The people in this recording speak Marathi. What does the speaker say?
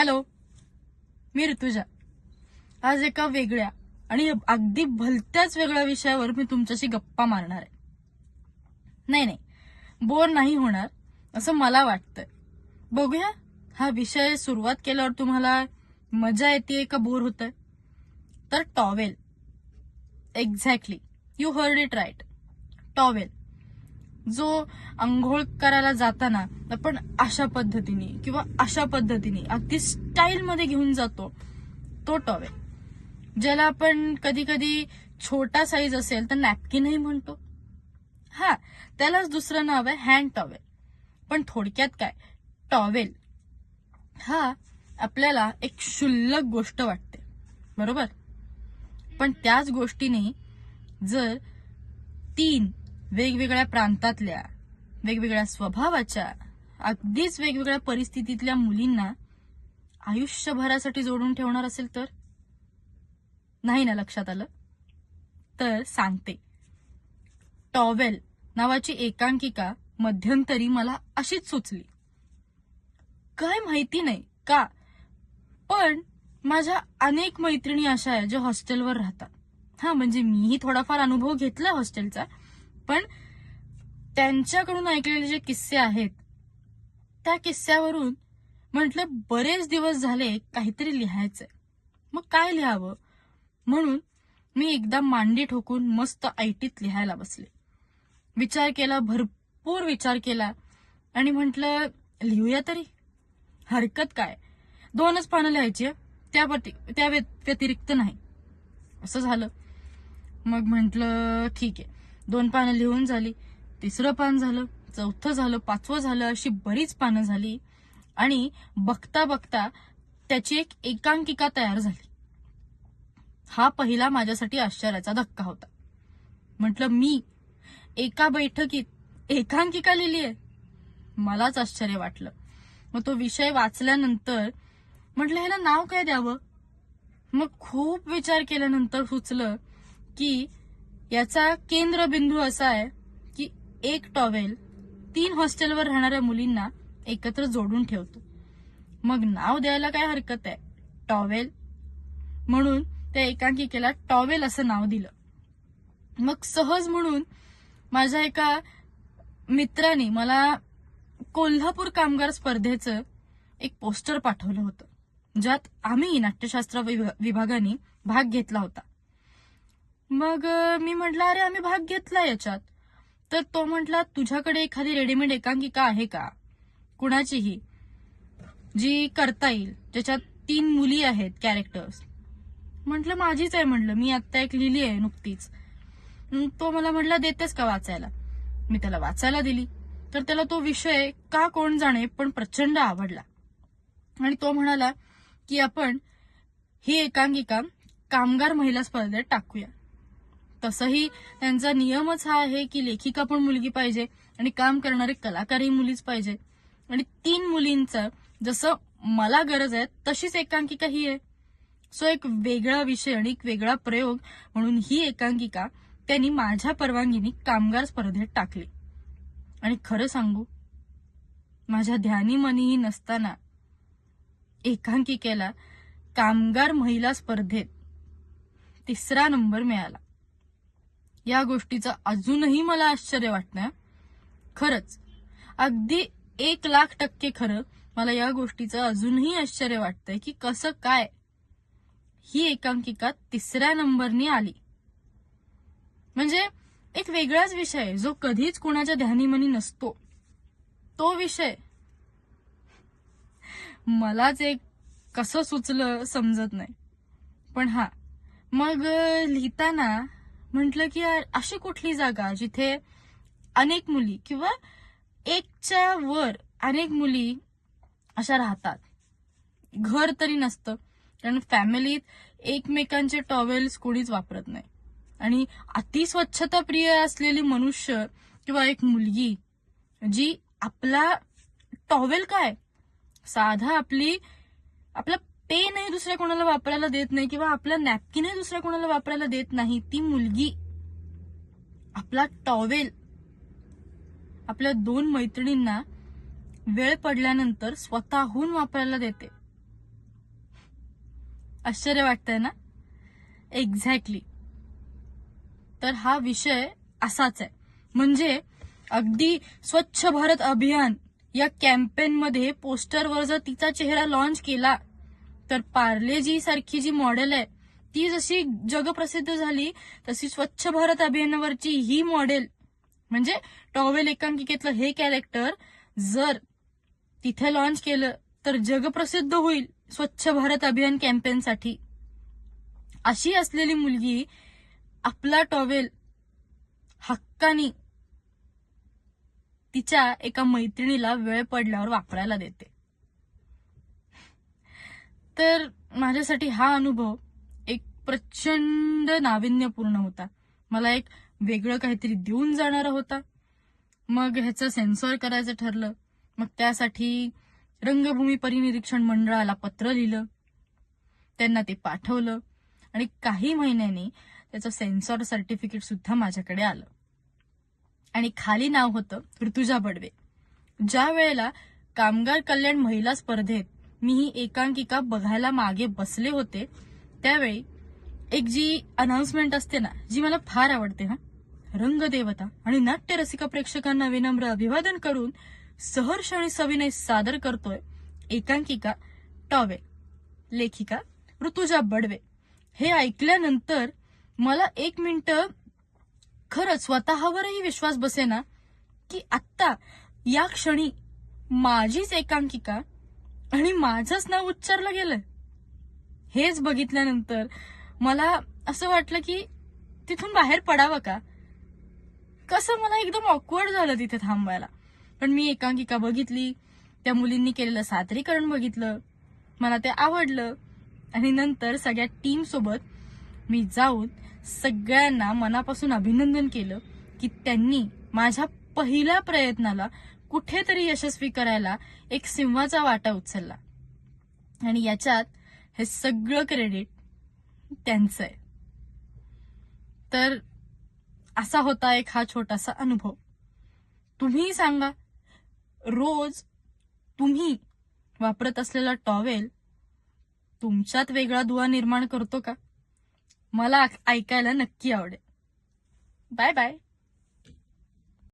हॅलो मी ऋतुजा. आज एका वेगळ्या आणि अगदी भलत्याच वेगळ्या विषयावर मी तुमच्याशी गप्पा मारणार आहे. नाही नाही बोर नाही होणार असं मला वाटतंय. बघूया हा विषय सुरुवात केल्यावर तुम्हाला मजा येते का बोर होत तर towel. Exactly you heard it right towel. जो आंघोळ करायला जाताना आपण अशा पद्धतीने किंवा अशा पद्धतीने अगदी स्टाईलमध्ये घेऊन जातो तो टॉवेल. ज्याला आपण कधी कधी छोटा साईज असेल तर नॅपकिनही म्हणतो. हा त्यालाच दुसरं नाव आहे हँड टॉवेल पण थोडक्यात काय? टॉवेल हा आपल्याला एक क्षुल्लक गोष्ट वाटते. बरोबर? पण त्याच गोष्टीने जर तीन वेगवेगळ्या प्रांतातल्या वेगवेगळ्या स्वभावाच्या अगदीच वेगवेगळ्या परिस्थितीतल्या मुलींना आयुष्यभरासाठी जोडून ठेवणार असेल तर? नाही ना लक्षात आलं? तर सांगते. टॉवेल नावाची एकांकिका मध्यंतरी मला अशीच सुचली. काय माहिती नाही का? पण माझ्या अनेक मैत्रिणी अशा आहेत ज्या हॉस्टेलवर राहतात. हा म्हणजे मीही थोडाफार अनुभव घेतला हॉस्टेलचा. पण त्यांच्याकडून ऐकलेले जे किस्से आहेत त्या किस्स्यावरून म्हटलं बरेच दिवस झाले काहीतरी लिहायचंय. मग काय लिहावं? म्हणून मी एकदा मांडी ठोकून मस्त ऐटीत लिहायला बसले. विचार केला भरपूर विचार केला आणि म्हटलं लिहूया तरी? हरकत काय? दोनच पानं लिहायची त्या त्या व्यतिरिक्त नाही. असं झालं. मग म्हटलं ठीक आहे. दोन पानं लिहून झाली. तिसरं पान झालं चौथं झालं पाचवं झालं अशी बरीच पानं झाली. आणि बघता बघता त्याची एक एकांकिका तयार झाली. हा पहिला माझ्यासाठी आश्चर्याचा धक्का होता. म्हटलं मी एका बैठकीत एकांकिका लिहिली आहे मलाच आश्चर्य वाटलं. मग तो विषय वाचल्यानंतर म्हटलं ह्याला नाव काय द्यावं? मग खूप विचार केल्यानंतर सुचलं की याचा केंद्रबिंदू असा आहे की एक टॉवेल तीन हॉस्टेलवर राहणाऱ्या मुलींना एकत्र जोडून ठेवतो. मग नाव द्यायला काय हरकत आहे? टॉवेल. म्हणून त्या एकांकिकेला टॉवेल असं नाव दिलं. मग सहज म्हणून माझ्या एका मित्राने मला कोल्हापूर कामगार स्पर्धेचं एक पोस्टर पाठवलं होतं ज्यात आम्ही नाट्यशास्त्र विभागाने भाग घेतला होता. मग मी म्हटलं अरे आम्ही भाग घेतला याच्यात. तर तो म्हटला तुझ्याकडे एखादी रेडीमेड एकांकिका आहे का? कुणाचीही जी करता येईल ज्याच्यात तीन मुली आहेत कॅरेक्टर्स म्हटलं माझीच आहे म्हटलं मी आत्ता एक लिहिली आहे नुकतीच. तो मला म्हटला देतेस का वाचायला? मी त्याला वाचायला दिली. तर त्याला तो विषय का कोण जाणे पण प्रचंड आवडला. आणि तो म्हणाला की आपण ही एकांकिका कामगार महिला स्पर्धेत टाकूया. तसंही त्यांचा नियमच हा आहे की लेखिका पण मुलगी पाहिजे आणि काम करणारे कलाकारही मुलीच पाहिजे. आणि तीन मुलींचं जसं मला गरज आहे तशीच एकांकिका ही आहे. सो एक वेगळा विषय आणि एक वेगळा प्रयोग म्हणून ही एकांकिका त्यांनी माझ्या परवानगीने कामगार स्पर्धेत टाकली. आणि खरं सांगू माझ्या ध्यानी मनीही नसताना एकांकिकेला कामगार महिला स्पर्धेत तिसरा नंबर मिळाला. या गोष्टीचं अजूनही मला आश्चर्य वाटतं खरंच अगदी एक लाख टक्के खरं मला या गोष्टीचं अजूनही आश्चर्य वाटतंय की कसं काय ही एकांकिका तिसऱ्या नंबरनी आली. म्हणजे एक वेगळाच विषय जो कधीच कुणाच्या ध्यानीमनी नसतो. तो विषय मलाच एक कसं सुचलं समजत नाही. पण हा मग लिहिताना म्हटलं की अशी कुठली जागा जिथे अनेक मुली किंवा एकच्या वर अनेक मुली अशा राहतात? घर तरी नसतं कारण फॅमिलीत एकमेकांचे टॉवेल्स कोणीच वापरत नाही. आणि अति स्वच्छता प्रिय असलेली मनुष्य किंवा एक मुलगी जी आपला टॉवेल काय? साधा आपली आपला पेनही दुसऱ्या कोणाला वापरायला देत नाही किंवा आपला नॅपकिनही दुसऱ्या कोणाला वापरायला देत नाही. ती मुलगी आपला टॉवेल आपल्या दोन मैत्रिणींना वेळ पडल्यानंतर स्वतःहून वापरायला देते. आश्चर्य वाटतंय ना? एक्झॅक्टली तर हा विषय असाच आहे. म्हणजे अगदी स्वच्छ भारत अभियान या कॅम्पेनमध्ये पोस्टरवर जर तिचा चेहरा लॉन्च केला तर पार्लेजी सारखी जी मॉडेल आहे ती जशी जगप्रसिद्ध झाली तशी स्वच्छ भारत अभियानावरची ही मॉडेल म्हणजे टॉवेल एकांकिकेतलं हे कॅरेक्टर जर तिथे लॉन्च केलं तर जगप्रसिद्ध होईल स्वच्छ भारत अभियान कॅम्पेनसाठी अशी असलेली मुलगी आपला टॉवेल हक्कानी तिच्या एका मैत्रिणीला वेळ पडल्यावर वापरायला देते. तर माझ्यासाठी हा अनुभव एक प्रचंड नाविन्यपूर्ण होता. मला एक वेगळं काहीतरी देऊन जाणारा होता. मग ह्याचं सेन्सॉर करायचं ठरलं. मग त्यासाठी रंगभूमी परिनिरीक्षण मंडळाला पत्र लिहिलं. त्यांना ते पाठवलं. आणि काही महिन्यांनी त्याचं सेन्सॉर सर्टिफिकेट सुद्धा माझ्याकडे आलं. आणि खाली नाव होतं ऋतुजा बडवे. ज्या वेळेला कामगार कल्याण महिला स्पर्धेत मी ही एकांकिका बघायला मागे बसले होते त्यावेळी एक जी अनाउन्समेंट असते ना जी मला फार आवडते हा. रंगदेवता आणि नाट्य रसिका प्रेक्षकांना विनम्र अभिवादन करून सहर्ष आणि सविनय सादर करतोय एकांकिका टॉवे लेखिका ऋतुजा बडवे. हे ऐकल्यानंतर मला एक मिनिट खरंच स्वतःवरही विश्वास बसेना की आत्ता या क्षणी माझीच एकांकिका आणि माझंच नाव उच्चारलं गेलं हेच बघितल्यानंतर मला असं वाटलं की तिथून बाहेर पडावं का? कसं मला एकदम ऑकवर्ड झालं तिथे थांबायला. पण मी एकांकिका बघितली त्या मुलींनी केलेलं सादरीकरण बघितलं मला ते आवडलं. आणि नंतर सगळ्या टीम सोबत मी जाऊन सगळ्यांना मनापासून अभिनंदन केलं की त्यांनी माझ्या पहिल्या प्रयत्नाला कुठेतरी यशस्वी करायला एक सिंहाचा वाटा उचलला. आणि याच्यात हे सगळं क्रेडिट त्यांचं आहे. तर असा होता एक हा छोटासा अनुभव. तुम्ही सांगा रोज तुम्ही वापरत असलेला टॉवेल तुमच्यात वेगळा दुवा निर्माण करतो का? मला ऐकायला नक्की आवडेल. Bye bye.